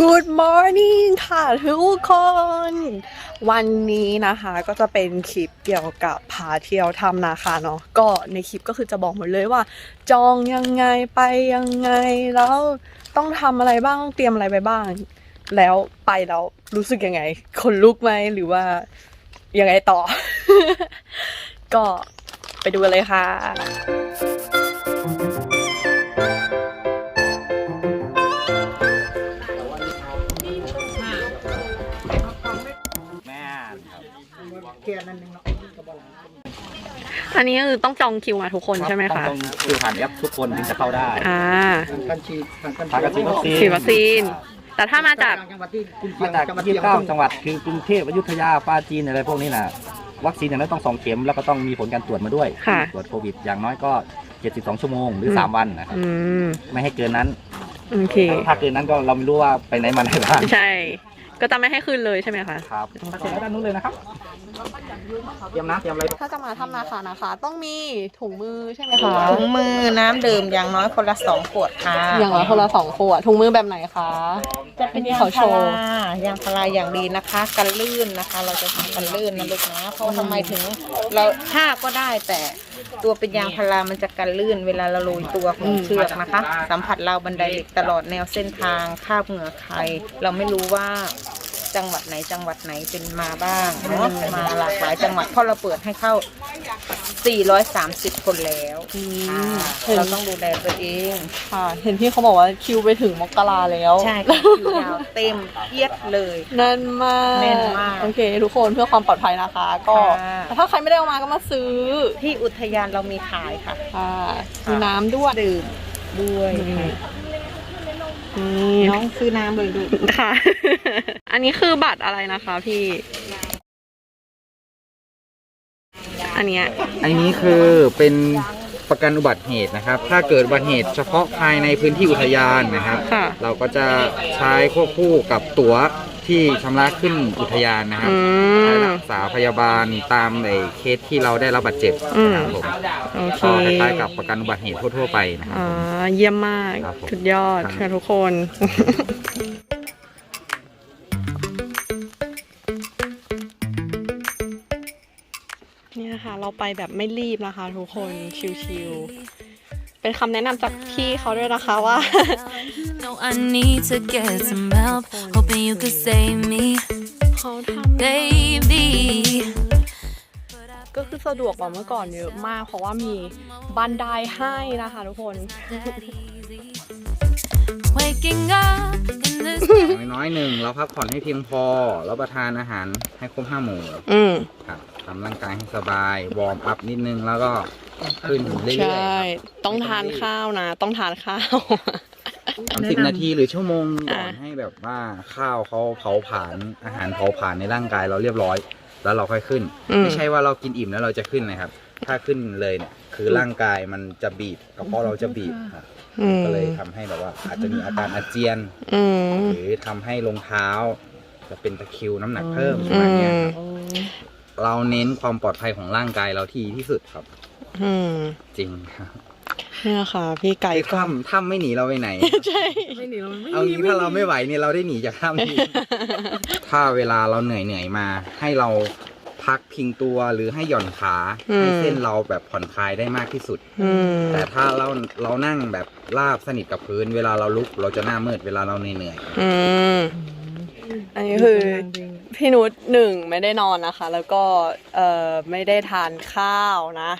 Good morning ค่ะทุกคน วันนี้นะคะก็จะเป็นคลิปเกี่ยวกับพาเที่ยวทำนาคาเนาะก็ในคลิปก็คือจะบอกหมดเลยว่า จองยังไงไปยังไงแล้วต้องทำอะไรบ้างต้องเตรียมอะไรไปบ้าง แล้วไปแล้วรู้สึกยังไงคนลุกไหมหรือว่ายังไงต่อ ก็ไปดูเลยค่ะ อันนี้คือต้องจองคิวมาทุกคนใช่ไหมคะต้องคือผ่านแอปทุกคนถึงจะเข้าได้อ่าการฉีดทางการทางการฉีดวัคซีนฉีดวัคซีน แต่ถ้ามาจากจังหวัดที่คุณเชียมางจากจังหวัดยี่เดียวสิบเก้าจังหวัดคือกรุงเทพอยุธยาปราจีนอะไรพวกนี้น่ะวัคซีนอย่างน้อยต้องสองเข็มแล้วก็ต้องมีผลการตรวจมาด้วยค่ะตรวจโควิดอย่างน้อยก็ 72 ชั่วโมงหรือ 3 วันนะครับอืมไม่ให้เกินนั้นโอเคถ้าเกินนั้นก็เราไม่รู้ว่าไปไหนมาไหนบ้างใช่ ก็จะไม่ให้ขึ้นเลยใช่ไหมคะ ครับถ้าเสร็จแล้วด้านนู้นเลยนะครับ เตรียมน้ำเตรียมอะไรถ้าจะมาทำนาคานะคะ ต้องมีถุงมือใช่ไหมคะถุงมือน้ำดื่มอย่างน้อยคนละสองขวดค่ะอย่างละคนละสองขวดถุงมือแบบไหนคะจะเป็นที่ยางเขาโชพาว์รายางพาราอย่างดีนะคะ กันลื่นนะคะ เราจะทำกันลื่นนะลูกนะเพราะทำไมถึงเราท่าก็ได้แต่ ตัวเป็นยางพารามันจะกันลื่นเวลาเราโรยตัวของเชือกนะคะ สัมผัสเราวบันไดเหล็กตลอดแนวเส้นทางคาบเหงื่อใคร เราไม่รู้ว่า จังหวัดไหนจังหวัดไหนเป็นมาบ้างเนาะมาหลากหลายจังหวัดเพราะเราเปิดให้เข้า 430 คนแล้วอืค่ะมเห็นเราต้องดูแลตัวเอง ค่ะ เห็นพี่เขาบอกว่าคิวไปถึงมกราแล้ว ใช่ค่ะคิวยาวเต็มเอียดเลย แน่นมากแน่นมากโอเค ทุกคนเพื่อความปลอดภัยนะคะ ก็ค่ะ แต่ถ้าใครไม่ได้เอามาก็มาซื้อที่อุทยานเรามีขายค่ะค่ะมีน้ำด้วยดื่มด้วยนี่ค่ะ นี่น้องซื้อน้ำเลยดูกค่ะ อันนี้คือบัตรอะไรนะคะพี่ อันเนี้ยอันนี้คือเป็นประกันอุบัติเหตุนะครับ ถ้าเกิดอุบัติเหตุเฉพาะภายในพื้นที่อุทยานนะครับ ค่ะ เราก็จะใช้ควบคู่กับตั๋วที่ชำระขึ้นอุทยานนะครับอืใช้ม รักษาพยาบาลตามในเคสที่เราได้รับบาดเจ็บอืมนะครับผม โอเค ก็คล้ายๆกับประกันอุบัติเหตุทั่วๆไปนะครับอ่าผม เยี่ยมมาก ครับผม สุดยอดครับค่ะทุกคน นี่นะคะเราไปแบบไม่รีบนะคะทุกคนชิวๆเป็นคำแนะนำจากพี่เขาด้วยนะคะว่า No, I need to get some help. Hoping you could save me, เขาทำ baby. ก็คือสะดวกกว่าเมื่อก่อนเยอะมาก เพราะว่ามีบันไดให้นะคะทุกคน Waking up in this อย่างน้อยๆหนึ่งเราพักผ่อนให้เพียงพอรับประทานอาหารให้ครบห้าหมู่อืมครับทำร่างกายให้สบายวอร์มอัพนิดนึงแล้วก็ขึ้นเรื่อยใช่ๆครับต้องทานข้าวนะ ต้องทานข้าว สามสิบนาทีหรือชั่วโมงก่อนอ่าให้แบบว่าข้าวเขาเผาผลาญอาหารเผาผลาญในร่างกายเราเรียบร้อย แล้วเราค่อยขึ้น อืม ไม่ใช่ว่าเรากินอิ่มแล้วเราจะขึ้นนะครับ ถ้าขึ้นเลยเนี่ยคือร่างกายมันจะบีบกระเพาะเราจะบีบครับอืมก็เลยทำให้แบบว่าอาจจะมีอาการอาเจียน อืม หรือทำให้รองเท้า จะเป็นตะคริวน้ำหนักเพิ่มปอืระมาณเนี้ยมครับ เราเน้นความปลอดภัยของร่างกายเราที่ที่สุดครับ อืม จริงครับ เนี่ยค่ะ พี่ไก่ไอ้ก็ถ้ำถ้ำไม่หนีเราไปไหน ใช่เอางี้ถ้าเราไม่ไหวเนี่ยเราได้หนีจากถ้ำนี้ ถ้าเวลาเราเหนื่อยเหนื่อยๆมา ให้เราพักพิงตัวหรือให้หย่อนขาอืม ให้เส้นเราแบบผ่อนคลายได้มากที่สุด อืม แต่ถ้าเราเรานั่งแบบราบสนิทกับพื้น เวลาเราลุกเราจะหน้ามืดเวลาเราเหนื่อยอืม อันนี้คือ พี่นุชหนึ่งไม่ได้นอนนะคะ แล้วก็เอ่อไม่ได้ทานข้าวนะ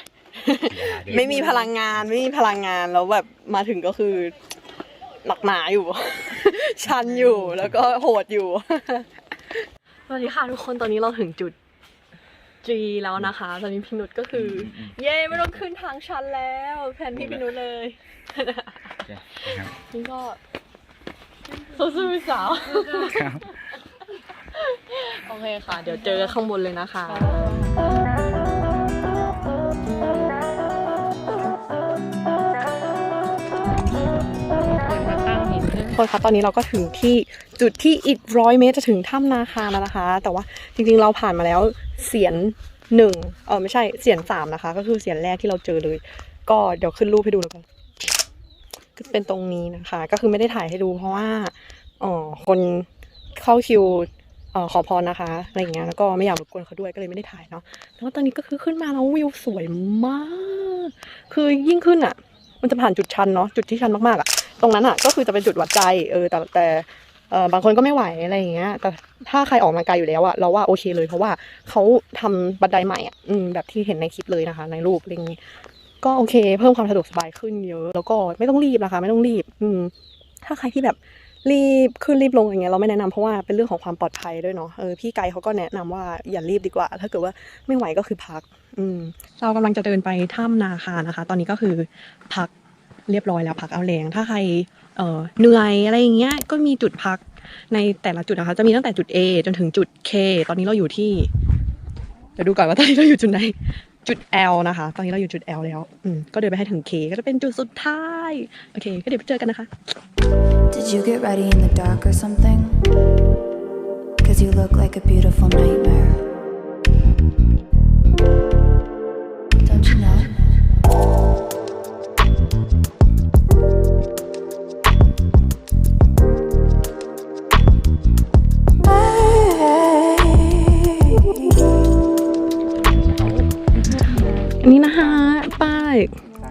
ไม่มีพลังงานไม่มีพลังงานแล้วแบบมาถึงก็คือหนักหนาอยู่ ชันอยู่แล้วก็โหดอยู่ สวัสดีค่ะทุกคนตอนนี้เราถึงจุด G แล้วนะคะตอนนี้พี่นุชก็คือ เย้ไม่ต้องขึ้นทางชันแล้วแผนที่พี่นุชเลยๆนี่ก็สู้ๆสาวครับโอเคค่ะ เดี๋ยวเจอกันข้างบนเลยนะคะ คนคะตอนนี้เราก็ถึงที่จุดที่อีกร้อยเมตรจะถึงถ้ำนาคาแล้วนะคะ แต่ว่าจริงๆเราผ่านมาแล้วเสียนหนึ่งเออไม่ใช่เสียนสามนะคะ ก็คือเสียนแรกที่เราเจอเลย ก็เดี๋ยวขึ้นรูปให้ดูแล้วกันก็เป็นตรงนี้นะคะ ก็คือไม่ได้ถ่ายให้ดูเพราะว่าอ๋อคนเข้าคิวออขอพรนะคะอะไรอย่างเงี้ยแล้วก็ไม่อยากรบกวนเขาด้วยก็เลยไม่ได้ถ่ายเนาะแล้วตอนนี้ก็คือขึ้นมาแล้ววิวสวยมาก คือยิ่งขึ้นอะ มันจะผ่านจุดชันเนาะจุดที่ชันมากๆอะ ตรงนั้นอะ ก็คือจะเป็นจุดวัดใจเออแต่แต่เออบางคนก็ไม่ไหวอะไรอย่างเงี้ย แต่ถ้าใครออกกำลังกายอยู่แล้วอะเราว่าโอเคเลยเพราะว่าเขาทำบันไดใหม่อะอืมแบบที่เห็นในคลิปเลยนะคะ ในรูปอะไรอย่างงี้ก็โอเค เพิ่มความสะดวกสบายขึ้นเยอะ แล้วก็ไม่ต้องรีบนะคะ ไม่ต้องรีบ อืมถ้าใครที่แบบ รีบขึ้นรีบลงอย่างเงี้ยเราไม่แนะนำเพราะว่าเป็นเรื่องของความปลอดภัยด้วยเนาะเออพี่ไกด์เขาก็แนะนำว่าอย่ารีบดีกว่า ถ้าเกิดว่าไม่ไหวก็คือพัก อืมเรากำลังจะเดินไปถ้ำนาคานะคะ ตอนนี้ก็คือพักเรียบร้อยแล้วพักเอาแรงถ้าใครเออเหนื่อยอะไรอย่างเงี้ยก็มีจุดพักในแต่ละจุดนะคะ จะมีตั้งแต่จุด A จนถึงจุด K ตอนนี้เราอยู่ที่เดี๋ยวดูก่อนว่าตอนนี้เราอยู่จุดไหน จุด L นะคะ ตอนนี้เราอยู่จุด L แล้ว อืม ก็เดินไปให้ถึง K ก็จะเป็นจุดสุดท้าย โอเค ก็เดี๋ยวไปเจอกันนะคะ Did you get ready in the dark or something? Cause you look like a beautiful nightmare.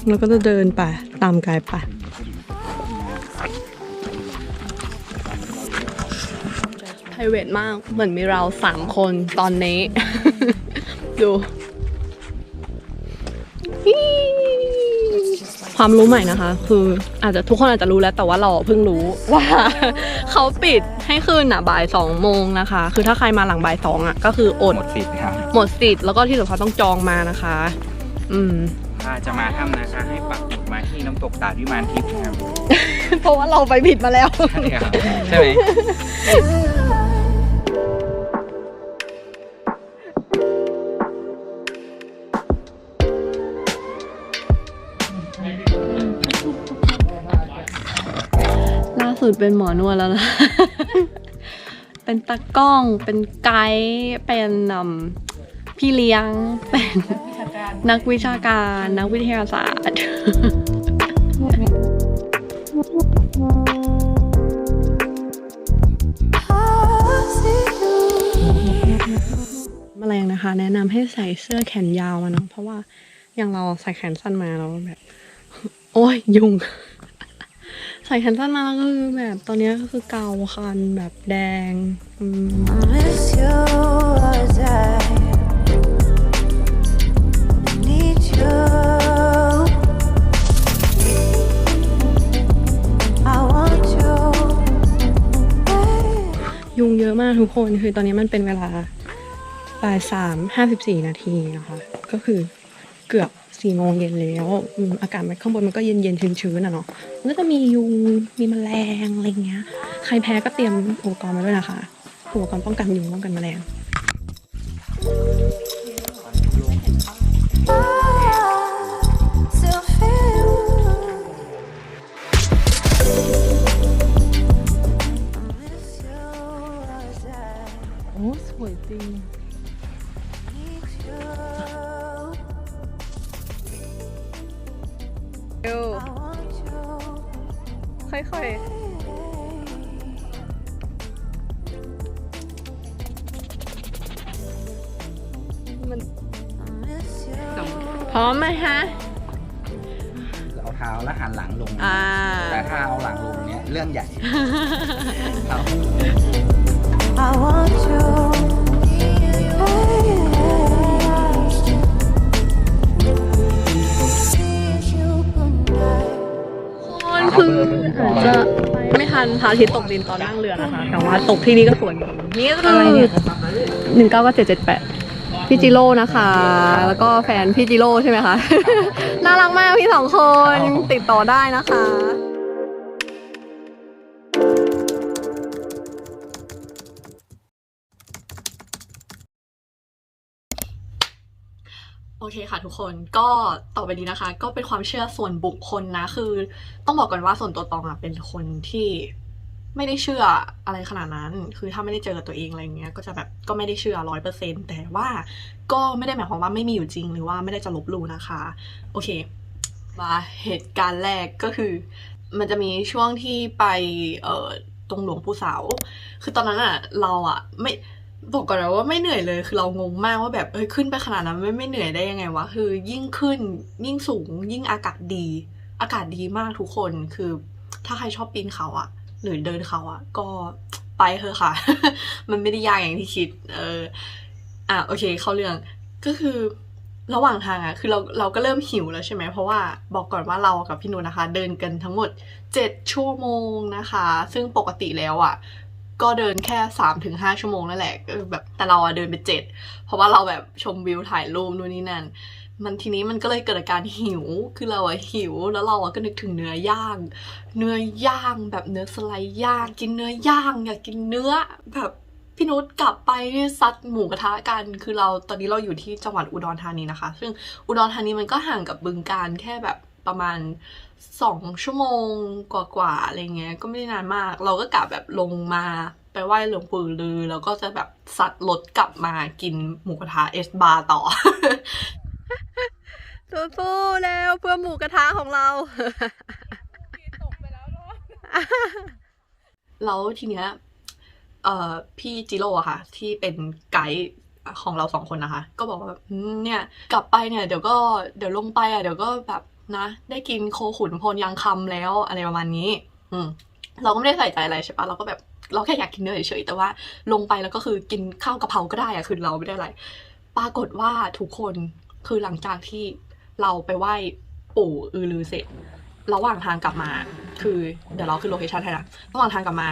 แล้วก็จะเดินไปตามไกด์ไปไพรเวทมากเหมือนมีเราสามคนตอนนี้ ดูความรู้ใหม่นะคะ คืออาจจะทุกคนอาจจะรู้แล้วแต่ว่าเราเพิ่งรู้ว่าเขาปิดให้ขึ้นอะบ่ายสองโมงนะคะ คือถ้าใครมาหลังบ่ายสองอะก็คืออดหมดสิทธิ์ครับหมดสิทธิ์แล้วก็ที่สำคัญต้องจองมานะคะ อืม ถ้าจะมาถ้ำนาคาให้ปักหมุดมาที่น้ำตกตาดวิมานทิพย์นะครับเพราะว่าเราไปผิดมาแล้ว ใช่ครับใช่ไหมล่าสุดเป็นหมอนวดแล้วนะ เป็นตากล้อง เป็นไกด์ เป็นอืม พี่เลี้ยงเป็นนักวิชาการ นักวิทยาศาสตร์แมลงนะคะ แนะนำให้ใส่เสื้อแขนยาวมาเนาะเพราะว่าอย่างเราใส่แขนสั้นมาเราแบบ โอ้ยยุง ใส่แขนสั้นมาแล้วก็คือแบบตอนเนี้ยก็คือเกาคันแบบแดงอืม ยุงเยอะมากทุกคนคือตอนนี้มันเป็นเวลาบ่ายสามห้าสิบสี่นาทีนะคะ ก็คือเกือบสี่โมงเย็นแล้วอากาศมันข้างบนมันก็เย็นเย็นๆชื้นอะเนาะมันก็จะมียุงมีแมลงอะไรเงี้ย ใครแพ้ก็เตรียมอุปกรณ์มาด้วยนะคะอุปกรณ์ป้องกันยุงป้องกันแมลง จริง Need you. เร็ว I want you. ค่อยๆ มัน I miss you. พร้อมไหมฮะ เอาเท้าแล้วหันหลังลง อ่า แต่ถ้าเอาหลังลงเนี่ยเรื่องใหญ่ครับ I want you. คนคืออาจจะไปไม่ทันพระอาทิตย์ตกดินตอนนั่งเรือนะคะ แต่ว่าตกที่นี่ก็สวยจริงนี่ก็คือหนึ่งเก้าก็เจ็ดเจ็ดแปดพี่จิโร่นะคะ แล้วก็แฟนพี่จิโร่ใช่ไหมคะ น่ารักมากพี่สองคนติดต่อได้นะคะ เคค่ะทุกคนก็ต่อไปนี้นะคะ ก็เป็นความเชื่อส่วนบุคคลนะ คือต้องบอกก่อนว่าส่วนตัวตองอะเป็นคนที่ไม่ได้เชื่ออะไรขนาดนั้น คือถ้าไม่ได้เจอตัวเองอะไรเงี้ย ก็จะแบบก็ไม่ได้เชื่อร้อยเปอร์เซ็นแต่ว่าก็ไม่ได้หมายความว่าไม่มีอยู่จริง หรือว่าไม่ได้จะลบลู่นะคะ โอเค มาเหตุการณ์แรกก็คือ มันจะมีช่วงที่ไปเอ่อตรงหลวงปู่เสา คือตอนนั้นอะเราอะไม่ บอกก่อนนะว่าไม่เหนื่อยเลยคือเรางงมากว่าแบบเอ้ยขึ้นไปขนาดนั้นไม่ไม่เหนื่อยได้ยังไงวะคือยิ่งขึ้นยิ่งสูง ยิ่งอากาศดี อากาศดีมากทุกคนคือ ถ้าใครชอบปีนเขาอะหรือเดินเขาอะก็ไปเถอะค่ะ มันไม่ได้ยากอย่างที่คิด เอออะโอเค เข้าเรื่องก็คือระหว่างทางอะคือเราเราก็เริ่มหิวแล้วใช่ไหมเพราะว่าบอกก่อนว่าเรากับพี่นุนะคะ เดินกันทั้งหมด 7 ชั่วโมงนะคะ ซึ่งปกติแล้วอะ ก็เดินแค่3ามถึงหชั่วโมงนั่นแหละแบบแต่เราอะเดินไปเจ็ดเพราะว่าเราแบบชมวิวถ่ายรูปนู่นนี่นั่นมันทีนี้มันก็เลยเกิดอาการหิว คือเราอะหิว แล้วเราอะก็นึกถึงเนื้อย่าง เนื้อย่างแบบเนื้อสไลด์ย่าง กินเนื้อย่างอยากกินเนื้อแบบพี่นุชกลับไปนี่ซัดหมูกระทะกัน คือเราตอนนี้เราอยู่ที่จังหวัดอุดรธานีนะคะ ซึ่งอุดรธานีมันก็ห่างกับบึงการแค่แบบ ประมาณสองชั่วโมงกว่าๆอะไรเงี้ยก็ไม่ได้นานมาก เราก็กลับแบบลงมาไปไหว้หลวงปู่ลือ แล้วก็จะแบบซัดรถกลับมากินหมูกระทะเอสบาร์ต่อสู้ๆแล้วเพื่อหมูกระทะของเราแล้วทีเนี้ยเอ่อพี่จิโร่อะค่ะ ที่เป็นไกด์ของเราสองคนนะคะ ก็บอกว่าแบบอืมเนี่ย กลับไปเนี่ย เดี๋ยวก็เดี๋ยวลงไปอะเดี๋ยวก็แบบ นะ ได้กินโคขุนพลยังคำแล้วอะไรประมาณนี้ อืม เราก็ไม่ได้ใส่ใจอะไรใช่ปะเราก็แบบเราแค่อยากกินเนื้อเฉยๆแต่ว่าลงไปแล้วก็คือกินข้าวกะเพราก็ได้อะคือเราไม่ได้อะไร ปรากฏว่าทุกคนคือหลังจากที่เราไปไหว้ปู่อือลือเสร็จระหว่างทางกลับมา คือเดี๋ยวเราขึ้นโลเคชั่นให้นะระหว่างทางกลับมา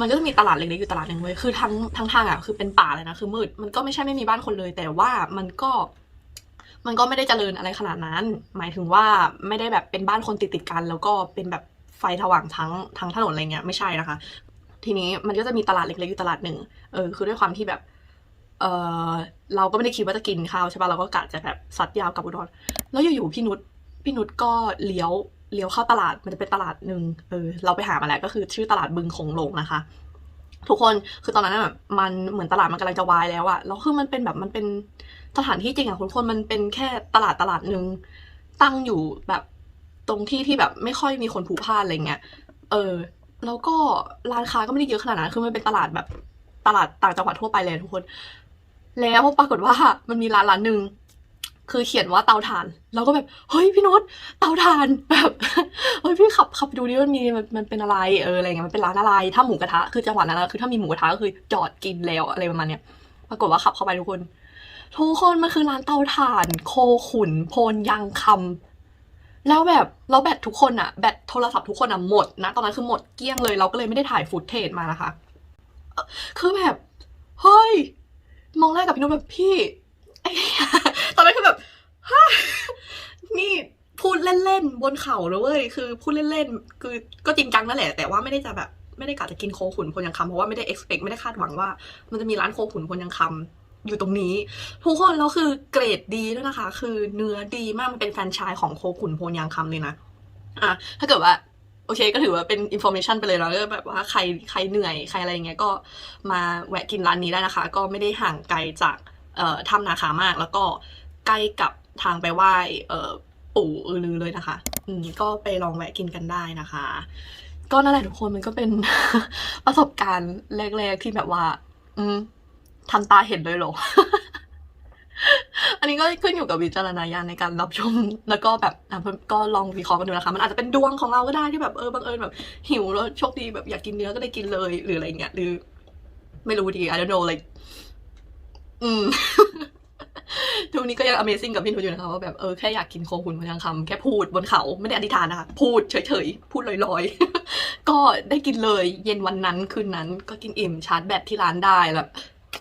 มันก็จะมีตลาดเล็กๆอยู่ตลาดหนึ่งเว้ยคือทั้งทั้งทางอะคือเป็นป่าเลยนะคือมืดมันก็ไม่ใช่ไม่มีบ้านคนเลย แต่ว่ามันก็ มันก็ไม่ได้เจริญอะไรขนาดนั้น หมายถึงว่าไม่ได้แบบเป็นบ้านคนติดติดกัน แล้วก็เป็นแบบไฟสว่างทั้งทั้งถนนอะไรเงี้ยไม่ใช่นะคะ ทีนี้มันก็จะมีตลาดเล็กๆอยู่ตลาดหนึ่งเออคือด้วยความที่แบบเออเราก็ไม่ได้คิดว่าจะกินข้าวใช่ปะเราก็กะจะแบบซัดยาวกับอุดรแล้วอยู่ๆพี่นุชพี่นุชก็เลี้ยวเลี้ยวเข้าตลาดมันจะเป็นตลาดหนึ่งเออเราไปหามาแล้วก็คือชื่อตลาดบึงคงลงนะคะ ทุกคนคือตอนนั้นแบบมันเหมือนตลาดมันกำลังจะวายแล้วอะแล้วคือมันเป็นแบบมันเป็นสถานที่จริงอะทุกคนมันเป็นแค่ตลาดตลาดหนึ่งตั้งอยู่แบบตรงที่ที่แบบไม่ค่อยมีคนผูกผ้านอะไรเงี้ยเออ แล้วก็ร้านค้าก็ไม่ได้เยอะขนาดนั้นคือมันเป็นตลาดแบบตลาดต่างจังหวัดทั่วไปเลยทุกคน แล้วปรากฏว่ามันมีร้านร้านหนึ่ง คือเขียนว่าเตาถ่าน เราก็แบบเฮ้ยพี่นุชเตาถ่านแบบเฮ้ยพี่ขับขับไปดูดิมันมีมันมันเป็นอะไรเอออะไรเงี้ยมันเป็นร้านอะไร ถ้าหมูกระทะคือจังหวัดนั้นคือถ้ามีหมูกระทะก็คือจอดกินแล้วอะไรประมาณเนี้ยปรากฏว่าขับเข้าไปทุกคนทุกคนมันคือร้านเตาถ่าน โคขุนโพนยังคำแล้วแบบเราแบตทุกคนอะแบตโทรศัพท์ทุกคนอะหมดนะตอนนั้นคือหมดเกลี้ยงเลย เราก็เลยไม่ได้ถ่ายฟุตเทจมานะคะเอ่อคือแบบเฮ้ยมองหน้ากับพี่นุชแบบพี่ ตอนนั้นคือแบบฮนี่พูดเล่นๆบนเขาเลยเว้ยคือพูดเล่นๆคือก็จริงจังนั่นแหละ แต่ว่าไม่ได้จะแบบไม่ได้กะจะกินโคขุนพลยังคำเพราะว่าไม่ได้ expect ไม่ได้คาดหวังว่า มันจะมีร้านโคขุนพลยังคำอยู่ตรงนี้ ทุกคนแล้วคือเกรดดีด้วยนะคะ คือเนื้อดีมากมันเป็นแฟนชส์ของโคขุนพลยังคำเลยนะอะถ้าเกิดว่าโอเคก็ถือว่าเป็นอินโฟเมชันไปเลยเนาะก็แบบว่าใครใครเหนื่อยใครอะไรเงี้ยก็มาแวะกินร้านนี้ได้นะคะ ก็ไม่ได้ห่างไกลจาก ถ้ำนาคามาก แล้วก็ใกล้กับทางไปไหว่อปู่อือลือเลยนะคะอืมก็ไปลองแวะกินกันได้นะคะ ก็นั่นแหละทุกคนมันก็เป็นประสบการณ์แรก ๆที่แบบว่า อืมทันตาเห็นเลยเหรอ อันนี้ก็ขึ้นอยู่กับวิจารณญาณในการรับชม แล้วก็แบบก็ลองวิเคราะห์กันดูนะคะ มันอาจจะเป็นดวงของเราก็ได้ที่แบบเออบังเอิญแบบ หิวแล้วโชคดีแบบอยากกินเนื้อก็ได้กินเลย หรืออะไรเงี้ยหรือ ไม่รู้ดี I don't know like อืมทุกนี้ก็ยัง Amazing กับพี่นุชอยู่นะคะว่าแบบเออแค่อยากกินโคขุนพยังคำแค่พูดบนเขาไม่ได้อธิษฐานนะคะพูดเฉยๆ พูดลอยๆ ก็ได้กินเลยเย็นวันนั้นคืนนั้นก็กินอิ่มชาร์จแบตที่ร้านได้แบบ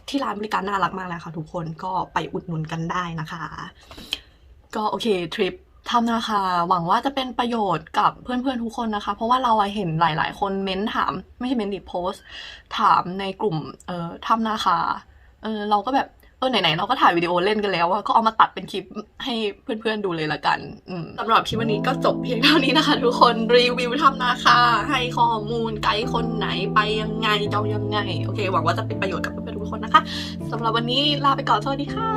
ที่ร้านบริการน่ารักมากเลยค่ะ ทุกคนก็ไปอุดหนุนกันได้นะคะ ก็โอเคทริปทำนะคะ หวังว่าจะเป็นประโยชน์กับเพื่อนๆทุกคนนะคะ เพราะว่าเราเห็นหลาย ๆ คนเม้นถาม ไม่ใช่เม้นดิโพสถามในกลุ่มเอ่อทำนาคา เออเราก็แบบเออไหนๆเราก็ถ่ายวิดีโอเล่นกันแล้วอะก็เอามาตัดเป็นคลิปให้เพื่อนๆดูเลยละกันสำหรับคลิปวันนี้ก็จบเพียงเท่านี้นะคะ ทุกคนรีวิวทำนาคาให้ข้อมูลไกด์คนไหนไปยังไงเจ้ายังไงโอเคหวังว่าจะเป็นประโยชน์กับเพื่อนๆทุกคนนะคะสำหรับวันนี้ลาไปก่อนสวัสดีค่ะ